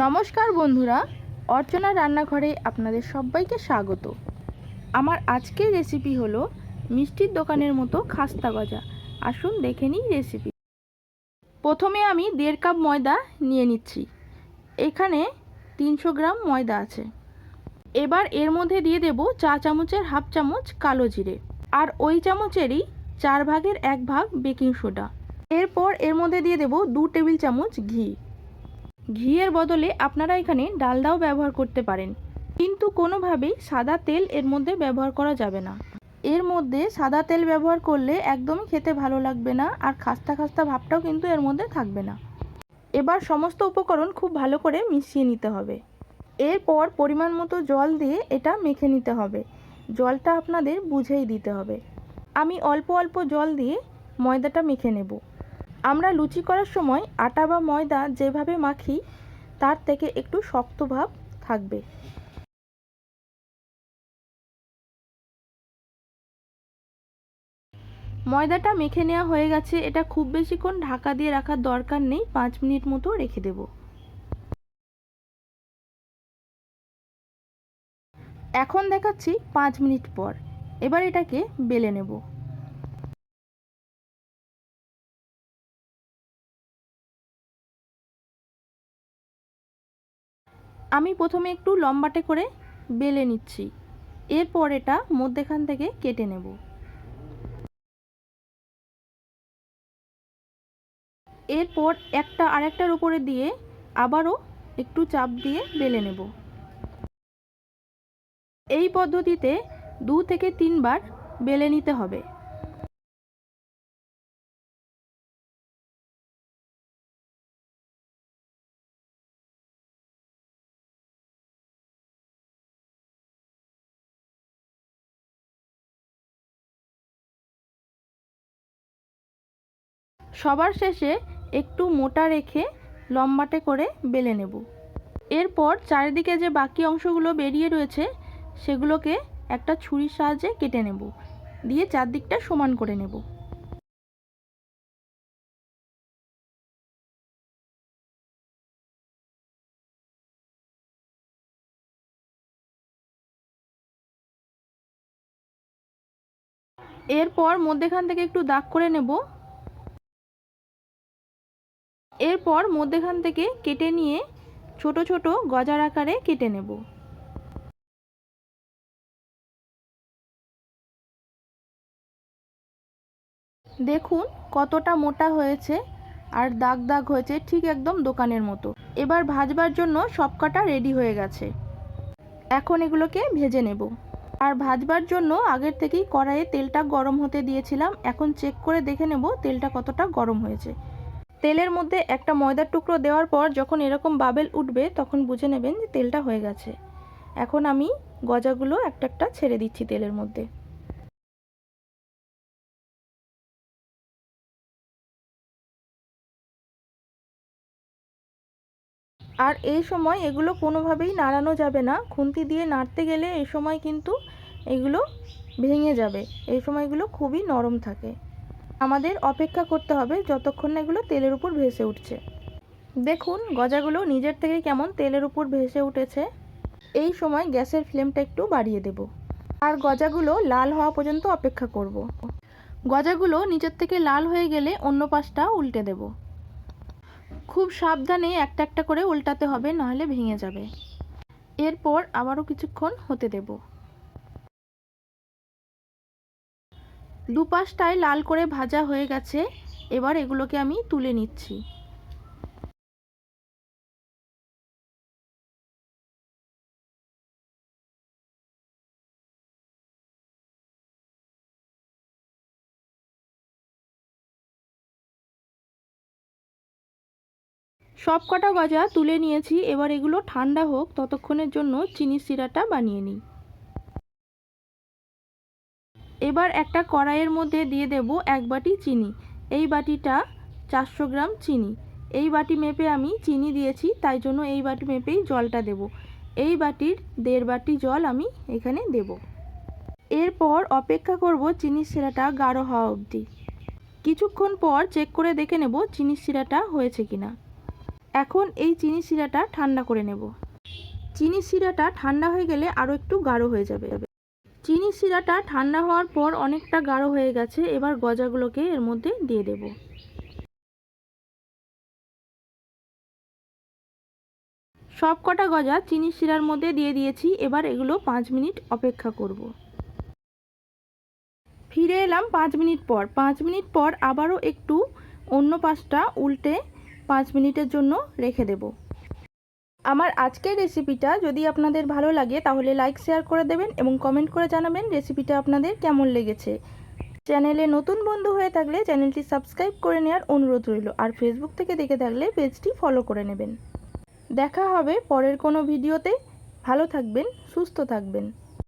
নমস্কার বন্ধুরা, অর্চনা রান্নাঘরে আপনাদের সবাইকে স্বাগত। আমার আজকের রেসিপি হলো মিষ্টির দোকানের মতো খাস্তা গজা আসুন দেখে নিই রেসিপি প্রথমে আমি দেড় কাপ ময়দা নিয়ে নিচ্ছি। এখানে তিনশো গ্রাম ময়দা আছে। এবার এর মধ্যে দিয়ে দেব চা চামচের হাফ চামচ কালো জিরে আর ওই চামচেরই চার ভাগের এক ভাগ বেকিং সোডা। এরপর এর মধ্যে দিয়ে দেব দু টেবিল চামচ ঘি। ঘিয়ের বদলে আপনারা এখানে ডালদাও ব্যবহার করতে পারেন। কিন্তু কোনোভাবেই সাদা তেল এর মধ্যে ব্যবহার করা যাবে না। এর মধ্যে সাদা তেল ব্যবহার করলে একদমই খেতে ভালো লাগবে না আর খাস্তা খাস্তা ভাবটাও কিন্তু এর মধ্যে থাকবে না। এবার সমস্ত উপকরণ খুব ভালো করে মিশিয়ে নিতে হবে। এরপর পরিমাণ মতো জল দিয়ে এটা মেখে নিতে হবে। জলটা আপনাদের বুঝেই দিতে হবে। আমি অল্প অল্প জল দিয়ে ময়দাটা মেখে নেব। আমরা লুচি করার সময় আটা বা ময়দা যেভাবে মাখি, তার থেকে একটু শক্ত ভাব থাকবে। ময়দাটা মেখে নেওয়া হয়ে গেছে। এটা খুব বেশিক্ষণ ঢাকা দিয়ে রাখার দরকার নেই। পাঁচ মিনিট মতো রেখে দেব। এখন দেখাচ্ছি পাঁচ মিনিট পর। এবার এটাকে বেলে নেব। আমি প্রথমে একটু লম্বাটে করে বেলে নিচ্ছি। এরপর এটা মধ্যেখান থেকে কেটে নেব। এরপর একটা আরেকটার উপরে দিয়ে আবারও একটু চাপ দিয়ে বেলে নেব। এই পদ্ধতিতে দু থেকে তিনবার বেলে নিতে হবে। সবার শেষে একটু মোটা রেখে লম্বাটে করে বেলে নেব। এরপর চারিদিকে যে বাকি অংশগুলো বেরিয়ে রয়েছে, সেগুলোকে একটা ছুরির সাহায্যে কেটে নেব। দিয়ে চারদিকটা সমান করে নেব। এরপর মধ্যেখান থেকে একটু দাগ করে নেব। এরপর মধ্যেখান থেকে কেটে নিয়ে ছোট ছোট গজার আকারে কেটে নেব। দেখুন কতটা মোটা হয়েছে আর দাগ দাগ হয়েছে ঠিক একদম দোকানের মতো। এবার ভাজবার জন্য সব কাটা রেডি হয়ে গেছে। এখন এগুলোকে ভেজে নেব। আর ভাজবার জন্য আগের থেকেই কড়াইয়ে তেলটা গরম হতে দিয়েছিলাম। এখন চেক করে দেখে নেব তেলটা কতটা গরম হয়েছে। তেলের মধ্যে একটা ময়দার টুকরো দেওয়ার পর যখন এরকম বাবেল উঠবে, তখন বুঝে নেবেন যে তেলটা হয়ে গেছে। এখন আমি গজাগুলো একটা একটা ছেড়ে দিচ্ছি তেলের মধ্যে। আর এই সময় এগুলো কোনোভাবেই নাড়ানো যাবে না। খুন্তি দিয়ে নাড়তে গেলে এই সময় কিন্তু এগুলো ভেঙে যাবে। এই সময়গুলো খুবই নরম থাকে। আমাদের অপেক্ষা করতে হবে যতক্ষণ না এগুলো তেলের উপর ভেসে উঠছে। দেখুন, গজাগুলো নিজের থেকে কেমন তেলের উপর ভেসে উঠেছে। এই সময় গ্যাসের ফ্লেমটা একটু বাড়িয়ে দেব। আর গজাগুলো লাল হওয়া পর্যন্ত অপেক্ষা করব। গজাগুলো নিচের থেকে লাল হয়ে গেলে অন্য পাশটা উল্টে দেব। খুব সাবধানে একটা একটা করে উল্টাতে হবে, নাহলে ভেঙে যাবে। এরপর আবারও কিছুক্ষণ হতে দেবো। দুপাশটায় লাল করে ভাজা হয়ে গেছে। এবার এগুলোকে আমি তুলে নিচ্ছি। সব কটা গজা তুলে নিয়েছি। এবার এগুলো ঠান্ডা হোক, ততক্ষণের জন্য চিনি সিরাটা বানিয়ে নিই। এবার একটা কড়াইয়ের মধ্যে দিয়ে দেব এক বাটি চিনি। এই বাটিটা চারশো গ্রাম চিনি। এই বাটি মেপে আমি চিনি দিয়েছি, তাই জন্য এই বাটি মেপেই জলটা দেব। এই বাটির দেড় বাটি জল আমি এখানে দেব। এরপর অপেক্ষা করব চিনির শিরাটা গাঢ় হওয়া অবধি। কিছুক্ষণ পর চেক করে দেখে নেব চিনির শিরাটা হয়েছে কিনা। এখন এই চিনি শিরাটা ঠান্ডা করে নেব। চিনি শিরাটা ঠান্ডা হয়ে গেলে আরও একটু গাঢ় হয়ে যাবে। চিনি শিরাটা ঠান্ডা হওয়ার পর অনেকটা গাঢ় হয়ে গেছে, এবার গজাগুলোকে এর মধ্যে দিয়ে দেব। সব কটা গজা চিনি শিরার মধ্যে দিয়ে দিয়েছি, এবার এগুলো পাঁচ মিনিট অপেক্ষা করব। ফিরে এলাম পাঁচ মিনিট পর। পাঁচ মিনিট পর আবারও একটু অন্য পাশটা উল্টে পাঁচ মিনিটের জন্য রেখে দেব। আমার আজকের রেসিপিটা যদি আপনাদের ভালো লাগে, তাহলে লাইক শেয়ার করে দেবেন এবং কমেন্ট করে জানাবেন রেসিপিটা আপনাদের কেমন লেগেছে। চ্যানেলে নতুন বন্ধু হয়ে থাকলে চ্যানেলটি সাবস্ক্রাইব করে নেওয়ার অনুরোধ রইল, আর ফেসবুক থেকে দেখে থাকলে পেজটি ফলো করে নেবেন। দেখা হবে পরের কোনো ভিডিওতে ভালো থাকবেন, সুস্থ থাকবেন।